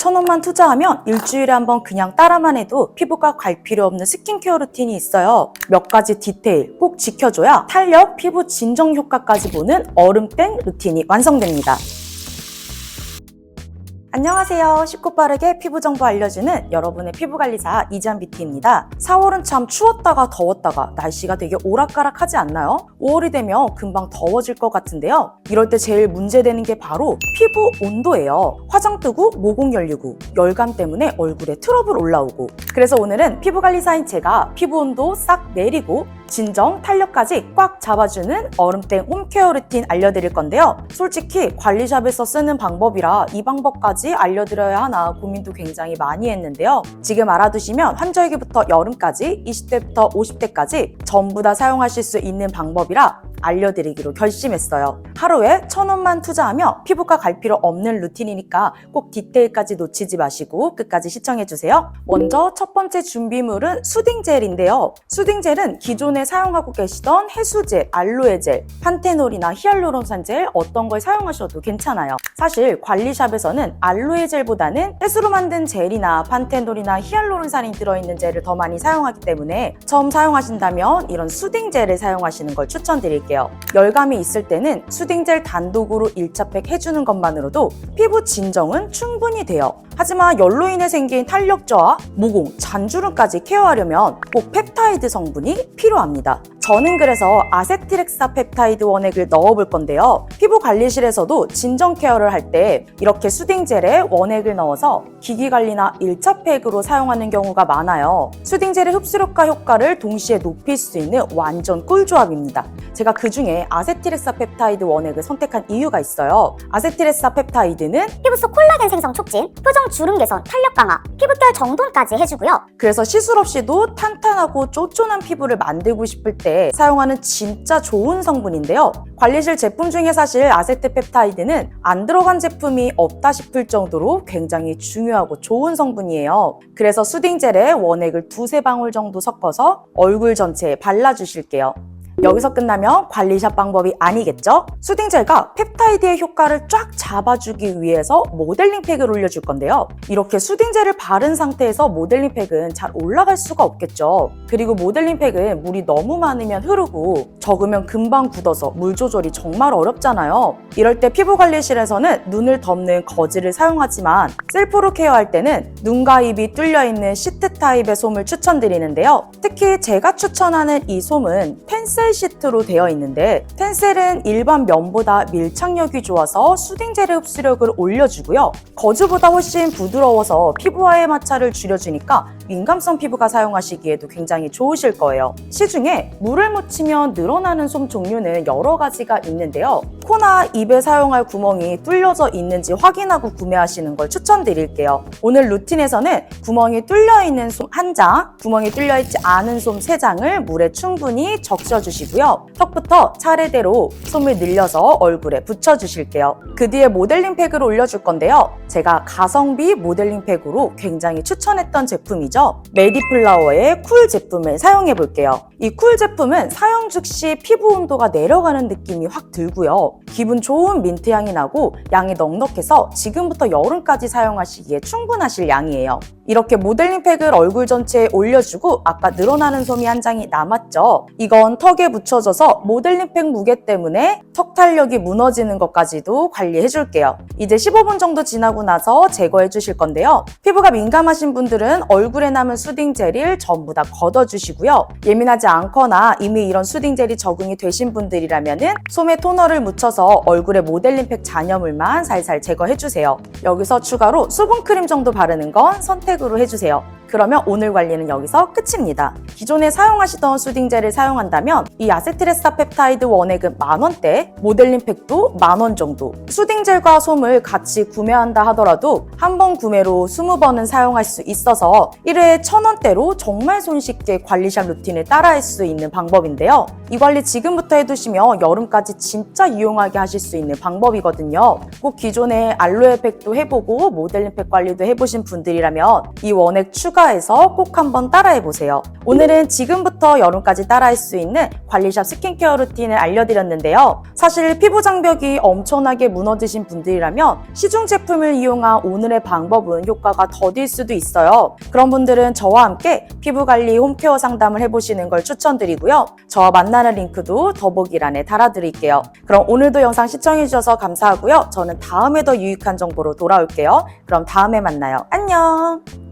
천원만 투자하면 일주일에 한 번 그냥 따라만 해도 피부가 갈 필요 없는 스킨케어 루틴이 있어요. 몇 가지 디테일 꼭 지켜줘야 탄력, 피부 진정 효과까지 보는 얼음땡 루틴이 완성됩니다. 안녕하세요. 쉽고 빠르게 피부 정보 알려주는 여러분의 피부관리사 이지한 뷰티입니다. 4월은 참 추웠다가 더웠다가 날씨가 되게 오락가락하지 않나요? 5월이 되면 금방 더워질 것 같은데요. 이럴 때 제일 문제되는 게 바로 피부 온도예요. 화장 뜨고 모공 열리고 열감 때문에 얼굴에 트러블 올라오고 그래서 오늘은 피부관리사인 제가 피부 온도 싹 내리고 진정, 탄력까지 꽉 잡아주는 얼음땡 홈케어 루틴 알려드릴 건데요. 솔직히 관리샵에서 쓰는 방법이라 이 방법까지 알려드려야 하나 고민도 굉장히 많이 했는데요. 지금 알아두시면 환절기부터 여름까지 20대부터 50대까지 전부 다 사용하실 수 있는 방법이라 알려드리기로 결심했어요. 하루에 천 원만 투자하며 피부과 갈 필요 없는 루틴이니까 꼭 디테일까지 놓치지 마시고 끝까지 시청해주세요. 먼저 첫 번째 준비물은 수딩젤인데요. 수딩젤은 기존 에 사용하고 계시던 해수젤, 알로에젤, 판테놀이나 히알루론산 젤 어떤 걸 사용하셔도 괜찮아요. 사실 관리샵에서는 알로에젤보다는 해수로 만든 젤이나 판테놀이나 히알루론산이 들어있는 젤을 더 많이 사용하기 때문에 처음 사용하신다면 이런 수딩젤을 사용하시는 걸 추천드릴게요. 열감이 있을 때는 수딩젤 단독으로 1차팩 해주는 것만으로도 피부 진정은 충분히 돼요. 하지만 열로 인해 생긴 탄력 저하, 모공, 잔주름까지 케어하려면 꼭 펩타이드 성분이 필요합니다. 합니다. 저는 그래서 아세틸엑사 펩타이드 원액을 넣어볼 건데요. 피부 관리실에서도 진정 케어를 할 때 이렇게 수딩젤에 원액을 넣어서 기기 관리나 1차 팩으로 사용하는 경우가 많아요. 수딩젤의 흡수력과 효과를 동시에 높일 수 있는 완전 꿀조합입니다. 제가 그 중에 아세틸엑사 펩타이드 원액을 선택한 이유가 있어요. 아세틸엑사 펩타이드는 피부 속 콜라겐 생성 촉진, 표정 주름 개선, 탄력 강화, 피부결 정돈까지 해주고요. 그래서 시술 없이도 탄탄하고 쫀쫀한 피부를 만들고 싶을 때 사용하는 진짜 좋은 성분인데요. 관리실 제품 중에 사실 아세트 펩타이드는 안 들어간 제품이 없다 싶을 정도로 굉장히 중요하고 좋은 성분이에요. 그래서 수딩젤에 원액을 두세 방울 정도 섞어서 얼굴 전체에 발라주실게요. 여기서 끝나면 관리샵 방법이 아니겠죠? 수딩젤과 펩타이드의 효과를 쫙 잡아주기 위해서 모델링 팩을 올려줄 건데요. 이렇게 수딩젤을 바른 상태에서 모델링 팩은 잘 올라갈 수가 없겠죠. 그리고 모델링 팩은 물이 너무 많으면 흐르고 적으면 금방 굳어서 물 조절이 정말 어렵잖아요. 이럴 때 피부 관리실에서는 눈을 덮는 거즈를 사용하지만 셀프로 케어할 때는 눈과 입이 뚫려 있는 시트 타입의 솜을 추천드리는데요. 특히 제가 추천하는 이 솜은 펜셀 시트로 되어 있는데 텐셀은 일반 면보다 밀착력이 좋아서 수딩젤의 흡수력을 올려주고요. 거즈보다 훨씬 부드러워서 피부와의 마찰을 줄여주니까 민감성 피부가 사용하시기에도 굉장히 좋으실 거예요. 시중에 물을 묻히면 늘어나는 솜 종류는 여러 가지가 있는데요. 코나 입에 사용할 구멍이 뚫려져 있는지 확인하고 구매하시는 걸 추천드릴게요. 오늘 루틴에서는 구멍이 뚫려 있는 솜 한 장, 구멍이 뚫려 있지 않은 솜 세 장을 물에 충분히 적셔주시 고요. 턱부터 차례대로 솜을 늘려서 얼굴에 붙여주실게요. 그 뒤에 모델링 팩을 올려줄 건데요. 제가 가성비 모델링 팩으로 굉장히 추천했던 제품이죠. 메디플라워의 쿨 제품을 사용해 볼게요. 이 쿨 제품은 사용 즉시 피부 온도가 내려가는 느낌이 확 들고요. 기분 좋은 민트 향이 나고 양이 넉넉해서 지금부터 여름까지 사용하시기에 충분하실 양이에요. 이렇게 모델링 팩을 얼굴 전체에 올려주고 아까 늘어나는 솜이 한 장이 남았죠. 이건 턱에 묻혀져서 모델링 팩 무게 때문에 턱 탄력이 무너지는 것까지도 관리해 줄게요. 이제 15분 정도 지나고 나서 제거해 주실 건데요. 피부가 민감하신 분들은 얼굴에 남은 수딩 젤을 전부 다 걷어 주시고요. 예민하지 않거나 이미 이런 수딩 젤이 적응이 되신 분들이라면 은 솜에 토너를 묻혀서 얼굴에 모델링 팩 잔여물만 살살 제거해 주세요. 여기서 추가로 수분 크림 정도 바르는 건 선택으 로 해주세요. 그러면 오늘 관리는 여기서 끝입니다. 기존에 사용하시던 수딩젤을 사용한다면 이 아세트레사 펩타이드 원액은 만원대, 모델링 팩도 만원 정도. 수딩젤과 솜을 같이 구매한다 하더라도 한 번 구매로 20번은 사용할 수 있어서 1회에 1000원대로 정말 손쉽게 관리샵 루틴을 따라할 수 있는 방법인데요. 이 관리 지금부터 해두시면 여름까지 진짜 유용하게 하실 수 있는 방법이거든요. 꼭 기존에 알로에 팩도 해보고 모델링 팩 관리도 해보신 분들이라면 이 원액 추가 추가해서 꼭 한번 따라해 보세요. 오늘은 지금부터 여름까지 따라할 수 있는 관리샵 스킨케어 루틴을 알려드렸는데요. 사실 피부 장벽이 엄청나게 무너지신 분들이라면 시중 제품을 이용한 오늘의 방법은 효과가 더딜 수도 있어요. 그런 분들은 저와 함께 피부 관리 홈케어 상담을 해보시는 걸 추천드리고요. 저와 만나는 링크도 더보기란에 달아드릴게요. 그럼 오늘도 영상 시청해주셔서 감사하고요. 저는 다음에 더 유익한 정보로 돌아올게요. 그럼 다음에 만나요. 안녕!